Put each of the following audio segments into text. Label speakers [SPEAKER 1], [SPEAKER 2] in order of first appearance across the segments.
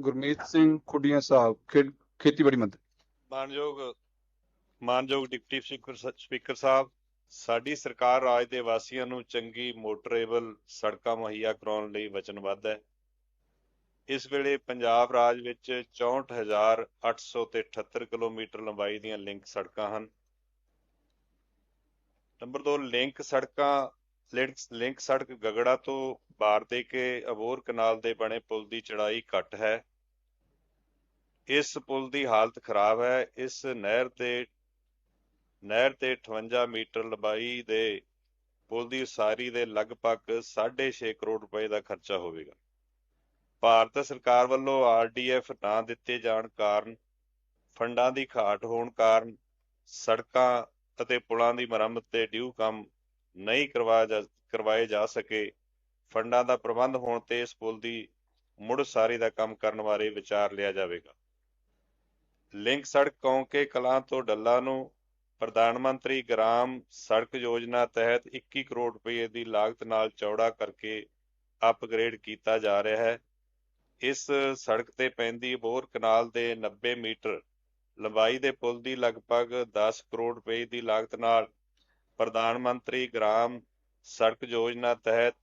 [SPEAKER 1] ਗੁਰਮੀਤ ਸਿੰਘ ਖੁੱਡੀਆਂ ਸਾਹਿਬ, ਖੇ- ਖੇਤੀਬਾੜੀ ਮੰਤਰੀ।
[SPEAKER 2] ਮਾਨਯੋਗ ਮਾਨਯੋਗ ਡਿਪਟੀ ਸਪੀਕਰ ਸਪੀਕਰ ਸਾਹਿਬ, ਸਾਡੀ ਸਰਕਾਰ ਰਾਜ ਦੇ ਵਾਸੀਆਂ ਨੂੰ ਚੰਗੀ ਮੋਟਰੇਬਲ ਸੜਕਾਂ ਮੁਹੱਈਆ ਕਰਾਉਣ ਲਈ ਵਚਨਬੱਧ ਹੈ। ਇਸ ਵੇਲੇ ਪੰਜਾਬ ਰਾਜ ਵਿੱਚ 64800 ਤੇ 78 ਕਿਲੋਮੀਟਰ ਲੰਬਾਈ ਦੀਆਂ ਲਿੰਕ ਸੜਕਾਂ ਹਨ। ਨੰਬਰ 2 ਲਿੰਕ ਸੜਕਾਂ, ਲਿੰਕ ਲਿੰਕ ਸੜਕ ਗਗੜਾ ਤੋਂ ਬਾਰ ਦੇ ਕੇ ਅਬੋਰ ਕਨਾਲ ਦੇ ਬਣੇ ਪੁਲ ਦੀ ਚੜਾਈ ਘੱਟ ਹੈ। ਇਸ ਪੁਲ ਦੀ ਹਾਲਤ ਖਰਾਬ ਹੈ। ਇਸ ਨਹਿਰ ਤੇ ਨਹਿਰ ਤੇ 58 ਮੀਟਰ ਲੰਬਾਈ ਦੇ ਪੁਲ ਦੀ ਉਸਾਰੀ ਦੇ ਲਗਭਗ 6.5 ਕਰੋੜ ਰੁਪਏ ਦਾ ਖਰਚਾ ਹੋਵੇਗਾ। ਭਾਰਤ ਸਰਕਾਰ ਵੱਲੋਂ ਆਰਡੀਐਫ ਨਾ ਦਿੱਤੇ ਜਾਣ ਕਾਰਨ, ਫੰਡਾਂ ਦੀ ਘਾਟ ਹੋਣ ਕਾਰਨ ਸੜਕਾਂ ਅਤੇ ਪੁਲਾਂ ਦੀ ਮੁਰੰਮਤ ਤੇ ਡਿਊ ਕੰਮ ਨਹੀਂ ਕਰਵਾਇਆ ਜਾ, ਕਰਵਾਏ ਜਾ ਸਕੇ। ਫੰਡਾਂ ਦਾ ਪ੍ਰਬੰਧ ਹੋਣ ਤੇ ਇਸ ਪੁਲ ਦੀ ਮੁੜ ਉਸਾਰੀ ਦਾ ਕੰਮ ਕਰਨ ਬਾਰੇ ਵਿਚਾਰ ਲਿਆ ਜਾਵੇਗਾ। ਲਿੰਕ ਸੜਕ ਕੌਂਕੇ ਕਲਾਂ ਤੋਂ ਡੱਲਾ ਨੂੰ ਪ੍ਰਧਾਨ ਮੰਤਰੀ ਗ੍ਰਾਮ ਸੜਕ ਯੋਜਨਾ ਤਹਿਤ 21 ਕਰੋੜ ਰੁਪਏ ਦੀ ਲਾਗਤ ਨਾਲ ਚੌੜਾ ਕਰਕੇ ਅਪਗ੍ਰੇਡ ਕੀਤਾ ਜਾ ਰਿਹਾ ਹੈ। ਇਸ ਸੜਕ ਤੇ ਪੈਂਦੀ ਬੋਰ ਕਨਾਲ ਦੇ 90 ਮੀਟਰ ਲੰਬਾਈ ਦੇ ਪੁਲ ਦੀ ਲਗਭਗ 10 ਕਰੋੜ ਰੁਪਏ ਦੀ ਲਾਗਤ ਨਾਲ ਪ੍ਰਧਾਨ ਮੰਤਰੀ ਗ੍ਰਾਮ ਸੜਕ ਯੋਜਨਾ ਤਹਿਤ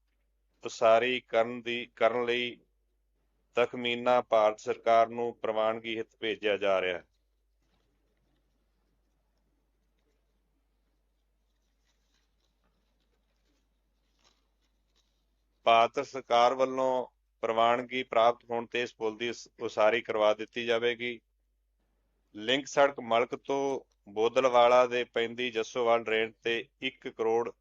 [SPEAKER 2] ਉਸਾਰੀ ਕਰਨ ਦੀ, ਕਰਨ ਲਈ ਤਖਮੀਨਾ ਭਾਰਤ ਸਰਕਾਰ ਨੂੰ ਪ੍ਰਵਾਨਗੀ ਹਿੱਤ ਭੇਜਿਆ ਜਾ ਰਿਹਾ ਹੈ। ਭਾਰਤ ਸਰਕਾਰ ਵੱਲੋਂ ਪ੍ਰਵਾਨਗੀ ਪ੍ਰਾਪਤ ਹੋਣ ਤੇ ਇਸ ਪੁਲ ਦੀ ਉਸਾਰੀ ਕਰਵਾ ਦਿੱਤੀ ਜਾਵੇਗੀ। ਲਿੰਕ ਸੜਕ ਮਲਕ ਤੋਂ ਬੋਦਲਵਾਲਾ ਦੇ ਪੈਂਦੀ ਜੱਸੋਵਾਲ ਡਰੇਨ ਤੇ 1 ਕਰੋੜ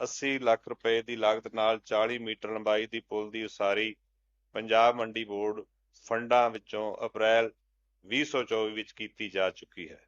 [SPEAKER 2] 80 ਲੱਖ ਰੁਪਏ ਦੀ ਲਾਗਤ ਨਾਲ 40 ਮੀਟਰ ਲੰਬਾਈ ਦੀ ਪੁਲ ਦੀ ਉਸਾਰੀ ਪੰਜਾਬ ਮੰਡੀ ਬੋਰਡ ਫੰਡਾਂ ਵਿੱਚੋਂ ਅਪ੍ਰੈਲ 2024 ਵਿੱਚ ਕੀਤੀ ਜਾ ਚੁੱਕੀ ਹੈ।